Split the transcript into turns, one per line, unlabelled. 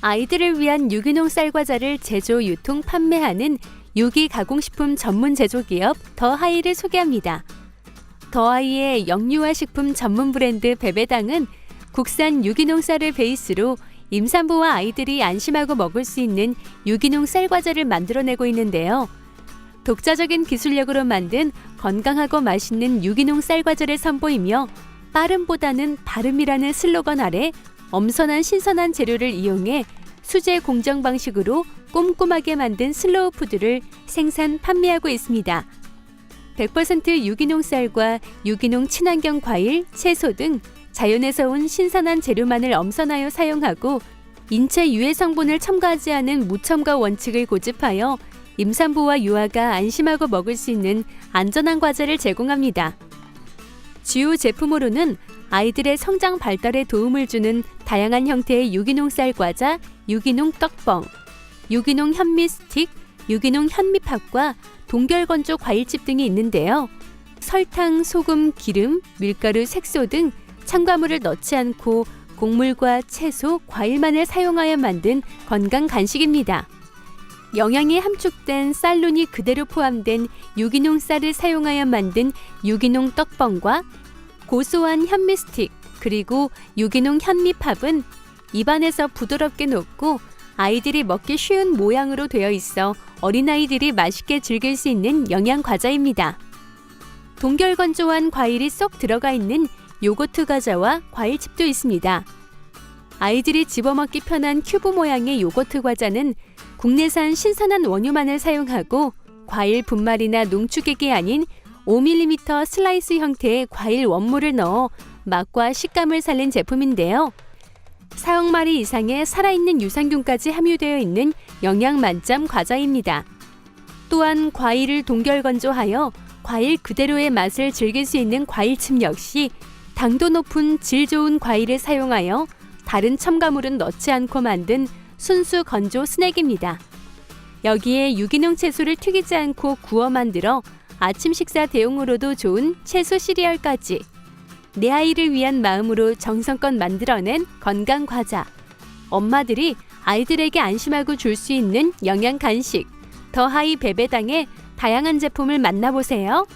아이들을 위한 유기농 쌀과자를 제조, 유통, 판매하는 유기 가공식품 전문 제조 기업 더하이를 소개합니다. 더하이의 영유아 식품 전문 브랜드 베베당은 국산 유기농 쌀을 베이스로 임산부와 아이들이 안심하고 먹을 수 있는 유기농 쌀과자를 만들어내고 있는데요. 독자적인 기술력으로 만든 건강하고 맛있는 유기농 쌀과자를 선보이며 빠름보다는 바름이라는 슬로건 아래 엄선한 신선한 재료를 이용해 수제 공정 방식으로 꼼꼼하게 만든 슬로우 푸드를 생산 판매하고 있습니다. 100% 유기농 쌀과 유기농 친환경 과일, 채소 등 자연에서 온 신선한 재료만을 엄선하여 사용하고 인체 유해 성분을 첨가하지 않은 무첨가 원칙을 고집하여 임산부와 유아가 안심하고 먹을 수 있는 안전한 과자를 제공합니다. 주요 제품으로는 아이들의 성장 발달에 도움을 주는 다양한 형태의 유기농 쌀 과자, 유기농 떡뻥, 유기농 현미 스틱, 유기농 현미밥과 동결 건조 과일칩 등이 있는데요. 설탕, 소금, 기름, 밀가루, 색소 등 첨가물을 넣지 않고 곡물과 채소, 과일만을 사용하여 만든 건강 간식입니다. 영양이 함축된 쌀룬이 그대로 포함된 유기농 쌀을 사용하여 만든 유기농 떡뻥과 고소한 현미 스틱 그리고 유기농 현미밥은 입안에서 부드럽게 녹고 아이들이 먹기 쉬운 모양으로 되어 있어 어린아이들이 맛있게 즐길 수 있는 영양 과자입니다. 동결 건조한 과일이 쏙 들어가 있는 요거트 과자와 과일칩도 있습니다. 아이들이 집어먹기 편한 큐브 모양의 요거트 과자는 국내산 신선한 원유만을 사용하고 과일 분말이나 농축액이 아닌 5mm 슬라이스 형태의 과일 원물을 넣어 맛과 식감을 살린 제품인데요. 4억 마리 이상의 살아있는 유산균까지 함유되어 있는 영양 만점 과자입니다. 또한 과일을 동결 건조하여 과일 그대로의 맛을 즐길 수 있는 과일칩 역시 당도 높은 질 좋은 과일을 사용하여 다른 첨가물은 넣지 않고 만든 순수 건조 스낵입니다. 여기에 유기농 채소를 튀기지 않고 구워 만들어 아침 식사 대용으로도 좋은 채소 시리얼까지 내 아이를 위한 마음으로 정성껏 만들어낸 건강 과자. 엄마들이 아이들에게 안심하고 줄 수 있는 영양 간식. 더하이 베베당의 다양한 제품을 만나보세요.